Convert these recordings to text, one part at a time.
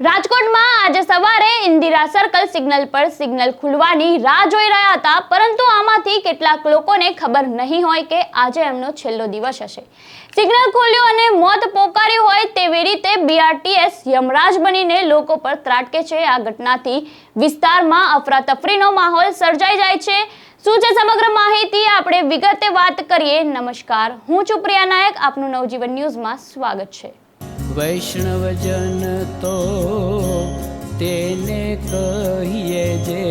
રાજકોટમાં આજે સવારે ઇન્દિરા સર્કલ સિગ્નલ પર સિગ્નલ ખુલવાની રાહ જોઈ રહ્યા હતા, પરંતુ આમાંથી કેટલાક લોકોને ખબર નહીં હોય કે આજે એમનો છેલ્લો દિવસ હશે. સિગ્નલ ખોલ્યું અને મોત પોકાર્યું હોય તેવી રીતે બીઆરટીએસ યમરાજ બનીને લોકો પર ત્રાટકે છે. આ ઘટનાથી વિસ્તારમાં અફરાતફરીનો માહોલ સર્જાઈ જાય છે. શું છે સમગ્ર માહિતી? આપણે વિગતે વાત કરીએ. નમસ્કાર. હું છું પ્રિયા નાયક. આપનું નવજીવન ન્યૂઝમાં સ્વાગત છે. વૈષ્ણવજન તો તેને કહીએ જે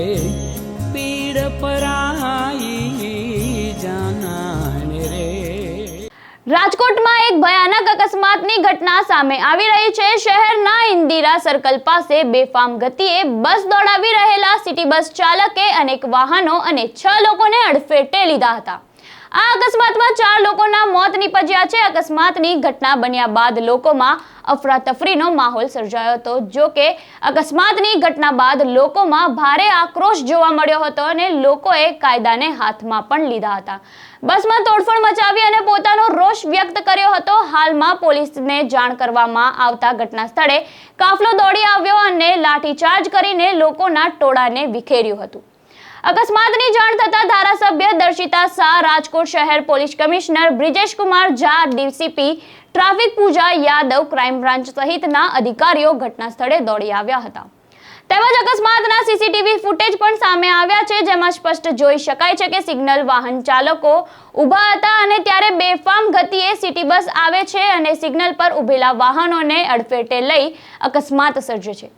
પીડ પરાઈ જાનાને રે. રાજકોટમાં એક ભયાનક અકસ્માતની ઘટના સામે આવી રહી છે. શહેરના ઇન્દિરા સર્કલ પાસે બેફામ ગતિએ બસ દોડાવી રહેલા સિટી બસ ચાલકે અનેક વાહનો અને છ લોકોને અડફેટે લીધા હતા. આ અકસ્માતમાં ચાર લોકોના મોત નીપજ્યા છે. અકસ્માતની ઘટના બન્યા બાદ લોકોમાં અફરાતફરીનો માહોલ સર્જાયો હતો. જો કે અકસ્માતની ઘટના બાદ લોકોમાં ભારે આક્રોશ જોવા મળ્યો હતો અને લોકોએ કાયદાને હાથમાં પણ લીધા હતા. બસમાં તોડફોડ મચાવી અને પોતાનો રોષ વ્યક્ત કર્યો હતો. હાલમાં પોલીસને જાણ કરવામાં આવતા ઘટના સ્થળે કાફલો દોડી આવ્યો અને લાઠીચાર્જ કરીને લોકોના ટોળાને વિખેર્યું હતું. અકસ્માતની જાણ થતા ધારાસભ્ય દર્શિતા શાહ, રાજકોટ શહેર police commissioner Brijesh Kumar Jha, DCP traffic Pooja Yadav, crime branch સહિતના અધિકારીઓ ઘટના સ્થળે દોડી આવ્યા હતા. તેમજ અકસ્માતના સીસીટીવી ફૂટેજ પણ સામે આવ્યા છે, જેમાં સ્પષ્ટ જોઈ શકાય છે કે સિગ્નલ વાહન ચાલકો ઊભા હતા અને ત્યારે બેફામ ગતિએ સિટી બસ આવે છે અને સિગ્નલ પર ઊભેલા વાહનોને અડફેટે લઈ અકસ્માત સર્જે છે.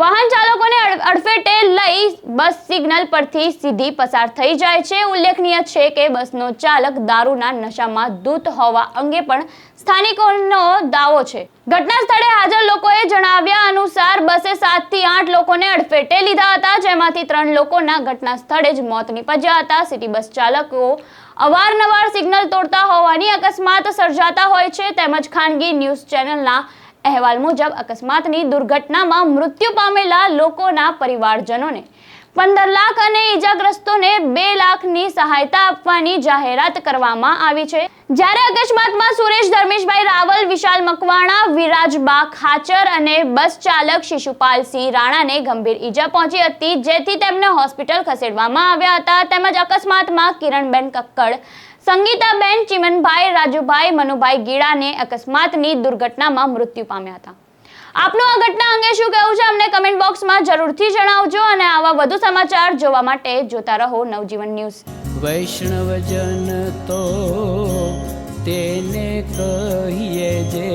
વાહન ચાલકોને અડફેટે લઈ બસ સિગ્નલ પરથી સીધી પસાર થઈ જાય છે. ઉલ્લેખનીય છે કે બસનો ચાલક દારૂના નશામાં ધૂત હોવા અંગે પણ સ્થાનિકોનો દાવો છે. ઘટના સ્થળે હાજર લોકોએ જણાવ્યા અનુસાર બસે સાતથી આઠ લોકોને અડફેટે લીધા હતા, જેમાંથી ત્રણ લોકોના ઘટના સ્થળે જ મોત નીપજ્યા હતા. સિટી બસ ચાલકો અવારનવાર સિગ્નલ તોડતા હોવાની અકસ્માત સર્જાતા હોય છે. તેમજ ખાનગી ન્યૂઝ ચેનલના અહેવાલ મુજબ અકસ્માતની દુર્ઘટનામાં મૃત્યુ પામેલા લોકોના પરિવારજનોને પંદર લાખ અને ઈજાગ્રસ્તોને બે લાખની સહાયતા આપવાની જાહેરાત કરવામાં આવી છે. જ્યારે અકસ્માતમાં સુરેશ, ધર્મેશભાઈ રાવલ, વિશાલ મકવાણા વિરાજબા ખાચર અને બસ ચાલક શિશુપાલસિંહ રાણાને ગંભીર ઈજા પહોંચી હતી, જેથી તેમને હોસ્પિટલ ખસેડવામાં આવ્યા હતા. તેમજ અકસ્માતમાં કિરણબેન કક્કડ સંગીતાબેન ચિમનભાઈ, રાજુભાઈ, મનુભાઈ ગીડાને અકસ્માતની દુર્ઘટનામાં મૃત્યુ પામ્યા હતા. આપનું આ ઘટના અંગે શું કહેવું છે અમને કમેન્ટ બોક્સમાં જરૂરથી જણાવજો અને આવા વધુ સમાચાર જોવા માટે જોતા રહો નવજીવન ન્યૂઝ. વૈષ્ણવજન તો તેને કહીએ જે